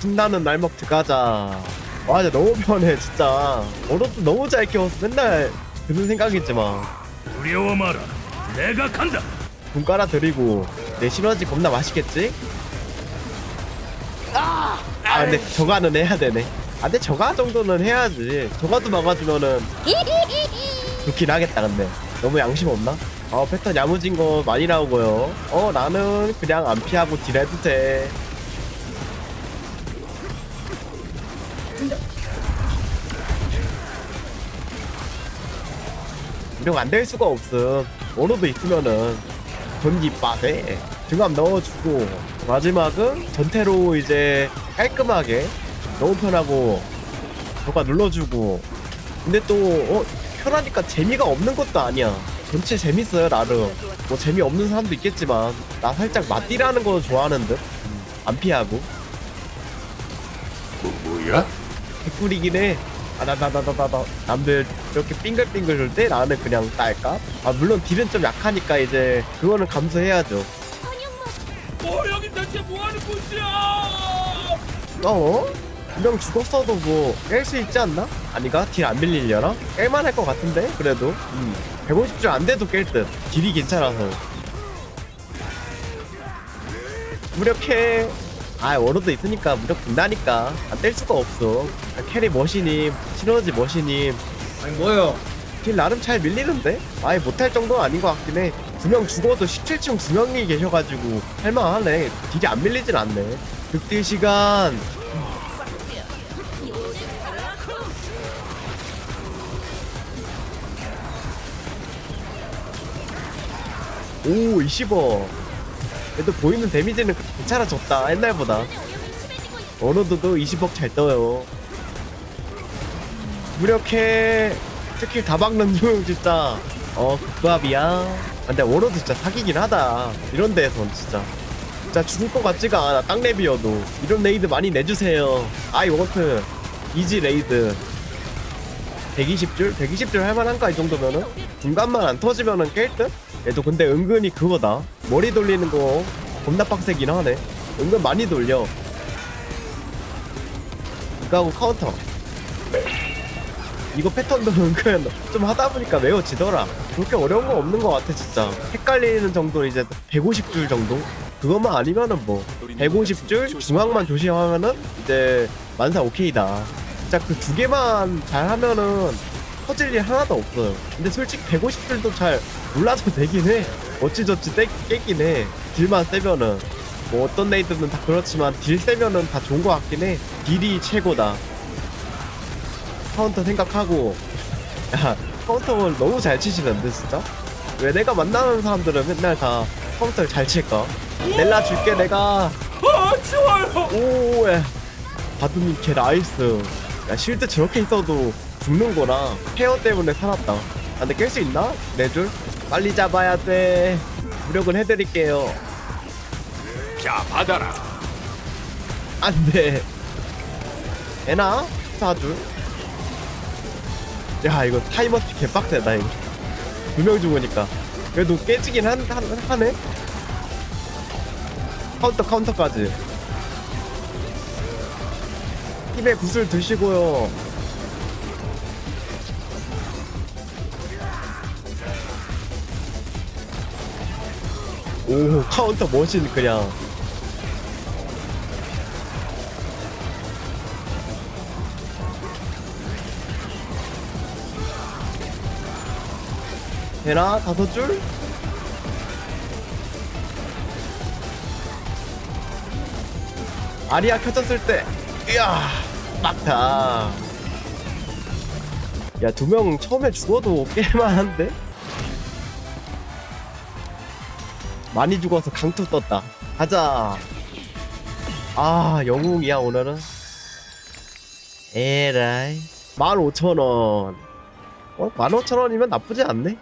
신나는 날먹 들어가자 와 진짜 너무 편해 진짜 어로도 너무 잘 키워서 맨날 드는 생각이지만 두려워 마라. 내가 간다. 돈 깔아드리고 내 시너지 겁나 맛있겠지? 아 근데 저가는 해야 되네 아 근데 저가 정도는 해야지 저가도 막아주면은 좋긴 하겠다 근데 너무 양심 없나? 어 패턴 야무진 거 많이 나오고요. 어 나는 그냥 안 피하고 딜해도 돼. 이런 안될 수가 없음. 오로도 있으면은 전기 빠세. 중압 넣어주고 마지막은 전태로 이제 깔끔하게 너무 편하고 저가 눌러주고. 근데 또 어, 편하니까 재미가 없는 것도 아니야 전체 재밌어요 나름 뭐 재미없는 사람도 있겠지만 나 살짝 맞디라는 거 좋아하는 듯안 피하고 뭐, 뭐야? 개꿀이긴 해. 아, 나, 나, 나, 나, 나, 나. 남들 이렇게 빙글빙글 돌 때 나는 그냥 딸까? 아, 물론 딜은 좀 약하니까 이제 그거는 감수해야죠. 뭐 여기 대체 뭐 하는 곳이야? 어? 분명 죽었어도 뭐 깰 수 있지 않나? 아니가? 딜 안 빌리려나? 깰만 할 것 같은데? 그래도 음. 150줄 안 돼도 깰 듯. 딜이 괜찮아서. 무력해. 아, 워로도 있으니까 무력 된다니까. 안 뗄 수가 없어. 아, 캐리 머신님, 시너지 머신님, 아니 뭐요? 딜 나름 잘 밀리는데? 아예 못할 정도는 아닌 것 같긴 해. 두 명 죽어도 17층 두 명이 계셔가지고 할만하네. 딜이 안 밀리진 않네. 극딜 시간. 오, 20억. 그래도 보이는 데미지는 괜찮아졌다. 옛날보다. 어로드도 20억 잘 떠요. 무력해 스킬 다 박는 중 진짜 어 극bab이야 근데 워로드 진짜 사기긴 하다 이런 데에선 진짜 진짜 죽을 것 같지가 않아 땅 랩이어도 이런 레이드 많이 내주세요 아이 워트 이지 레이드 120줄? 120줄 할만한가 이 정도면은? 중간만 안 터지면은 깰 듯? 얘도 근데 은근히 그거다 머리 돌리는 거 겁나 빡세긴 하네 은근 많이 돌려 이거 하고 카운터 이거 패턴도 은근 좀 하다 보니까 외워지더라. 그렇게 어려운 거 없는 것 같아 진짜. 헷갈리는 정도 이제 150줄 정도? 그것만 아니면은 뭐 150줄 중앙만 조심하면은 이제 만사 오케이다. 진짜 그 두 개만 잘 하면은 터질 일 하나도 없어요. 근데 솔직히 150줄도 잘 몰라도 되긴 해. 어찌저찌 떼, 깼긴 해. 딜만 세면은. 뭐 어떤 레이드는 다 그렇지만 딜 세면은 다 좋은 것 같긴 해. 딜이 최고다. 카운터 생각하고 야 카운터를 너무 잘 치시는데 진짜? 왜 내가 만나는 사람들은 맨날 다 카운터를 잘 칠까? 넬라 줄게 내가 아 좋아요. 오야 바드님 개 나이스 야 실드 저렇게 있어도 죽는구나 페어 때문에 살았다 아, 근데 깰 수 있나? 네 줄? 빨리 잡아야 돼 무력은 해드릴게요 자, 받아라. 안돼 애나? 4줄? 야 이거 타이머티 개빡세다 이거 두 명 죽으니까 그래도 깨지긴 한, 한, 하네? 카운터 카운터까지 힘의 구슬 드시고요 오 카운터 머신 그냥 되나? 다섯 줄? 아리아 켜졌을 때 이야 막다 야두 명 처음에 죽어도 깰만한데? 많이 죽어서 강투 떴다. 가자. 아 영웅이야 오늘은? 에라이. 15,000원. 어? 15,000원이면 나쁘지 않네